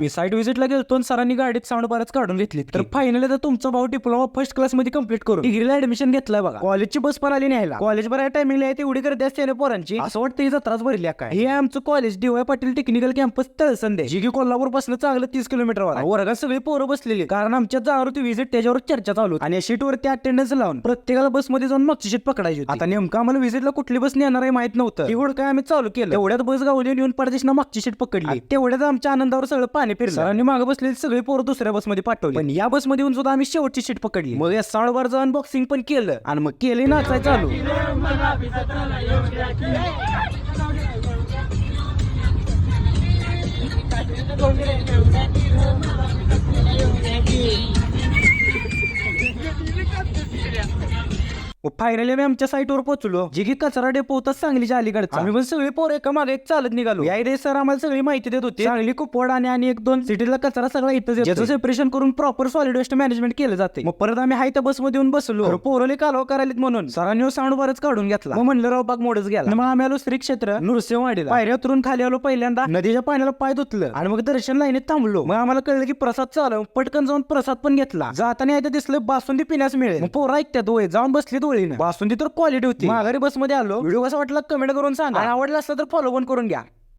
मी site व्हिजिटला गेलो सरांनी गाडीत साऊंड बारच काढून घेतली. तर फायनली तर तुमचा भाऊ डिप्लोमा फर्स्ट क्लासमध्ये कंप्लीट करून डिग्रीला ऍडमिशन घेतलाय बघा. कॉलेजची बस पण आली न्यायला. कॉलेज बरं टायमिंगला आहे तेवढी गर्दी असते ना पोरांची. असं वाटतं ही जत्राच भरली काय? हे आमचं college D Y Patil technical campus Talsande जी की कोल्हापूरपासून चांगलं तीस किलोमीटर. वर्गात सगळी पोरं बसलेली कारण आमच्या जाणार होती व्हिजिट त्याच्यावर चर्चा चालू होती. आणि शीट वरती अटेंडन्स लावून प्रत्येकाला बसमध्ये जाऊन मागची शीट पकडायची. आता नेमकं आम्हाला व्हिजिटला कुठली बस नेणार आहे माहीत नव्हतं. एवढं काय आम्ही चालू केलं? तेवढ्यात बस गावली येऊन परदेशना मागची शीट पकडली. आणि तेवढ्यात आमच्या आनंदावर सगळं पाणी फिरलं सरांनी मागे बसलेली सगळी पोरं दुसऱ्या बसमध्ये पाठवली. पण या बसमध्ये येऊन सुद्धा आम्ही शेवटची शीट पकडली. मग या साळबारचं अनबॉक्सिंग पण केलं. आणि मग केले नाचाय चालू. फायनली आम्ही आमच्या साईटवर पोहोचलो जी की कचरा डेपो होता सांगलीच्या अलीकडचा. आम्ही पण सगळे पोर एका मागे एक चालत निघालो. या इथे सर आम्हाला सगळी माहिती देत होती. सांगली कुपवाड आणि आणि एक दोन सिटीला कचरा सगळा इथं ज्याचं सेपरेशन करून प्रॉपर सॉलिड वेस्ट मॅनेजमेंट केलं जाते मग परत आम्ही हाय त्या बसमध्ये येऊन बसलो. पोरले कालवा करायला म्हणून. सरांनी साऊंड बरच काढून घेतला. मग म्हणलं राव बाग मोडच गेला. मग आम्ही आलो श्री क्षेत्र. नृसिंहवाडीला पायऱ्या उतरून खाली आलो पहिल्यांदा. नदीच्या पाण्याला पाय धुतलं. आणि मग दर्शन लाईनीत थांबलो. मग आम्हाला कळलं की प्रसाद चालू. पटकन जाऊन प्रसाद पण घेतला. जाताना दिसलं बासुंदी पिण्यास मिळेल. पोरं ऐकत्यात होय. जाऊन बसली डोळीनं बासुंदी तर क्वालिटी होती. माघारी बसमध्ये आलो. व्हिडिओ कसा वाटला? कमेंट करून सांगा. आणि आवडला असला तर फॉलो पण करून घ्या.